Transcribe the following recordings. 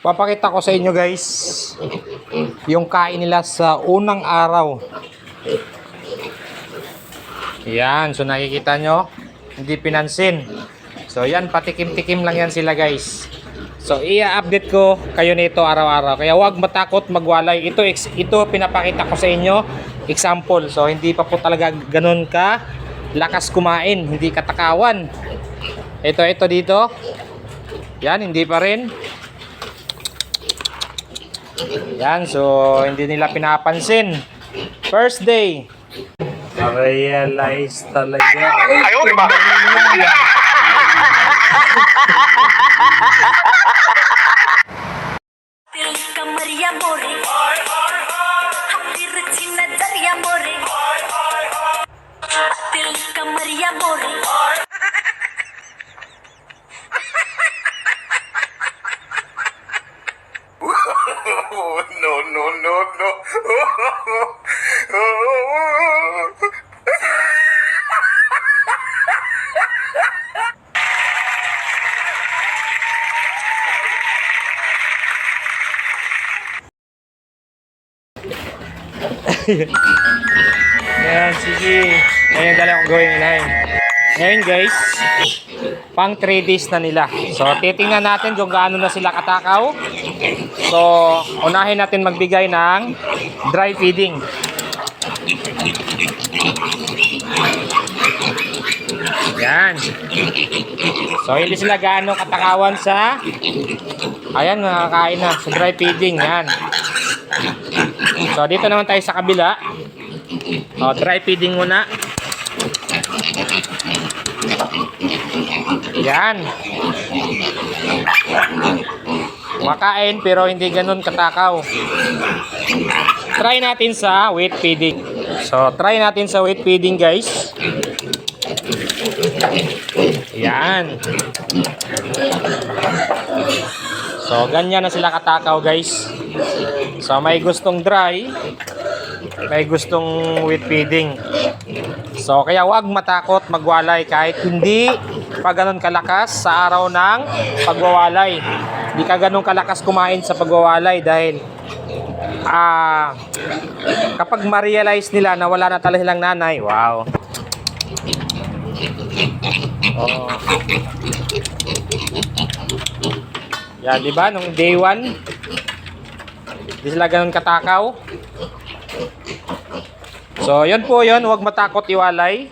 Papakita ko sa inyo guys yung kain nila sa unang araw. Yan, so nakikita nyo, hindi pinansin. So yan, patikim-tikim lang yan sila guys. So i-update ko kayo nito araw-araw. Kaya huwag matakot magwalay. Ito, ito pinapakita ko sa inyo. Example. So hindi pa po talaga ganun ka lakas kumain. Hindi katakawan. Ito, ito dito. Yan, hindi pa rin. Yan, so hindi nila pinapansin. First day. Realize talaga. Ayaw, di ba? no, no, no, no. Yan, sige. Ngayon dala akong gawin inahin. Ngayon guys, pang 3 days na nila. So, titingnan natin kung gaano na sila katakaw. So, unahin natin magbigay ng dry feeding. Yan. So, hindi sila gaano katakawan sa Ayan, nakakain na. Sa dry feeding. Yan. So, dito naman tayo sa kabila. O, dry feeding muna. Yan. Makain pero hindi ganun katakaw. Try natin sa wet feeding. So, try natin sa wet feeding guys. Yan. So, ganyan na sila katakaw guys. So, may gustong dry, may gustong wet feeding. So, kaya wag matakot magwalay kahit hindi pa ganun kalakas sa araw ng pagwawalay. Hindi ka ganun kalakas kumain sa pagwawalay dahil ah kapag ma-realize nila na wala na talaga silang nanay, wow. Oh. Yan, di ba? Nung day 1, di sila ganun katakaw. So, yun po yun. Huwag matakot iwalay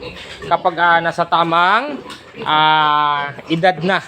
kapag ah, nasa tamang ah, edad na.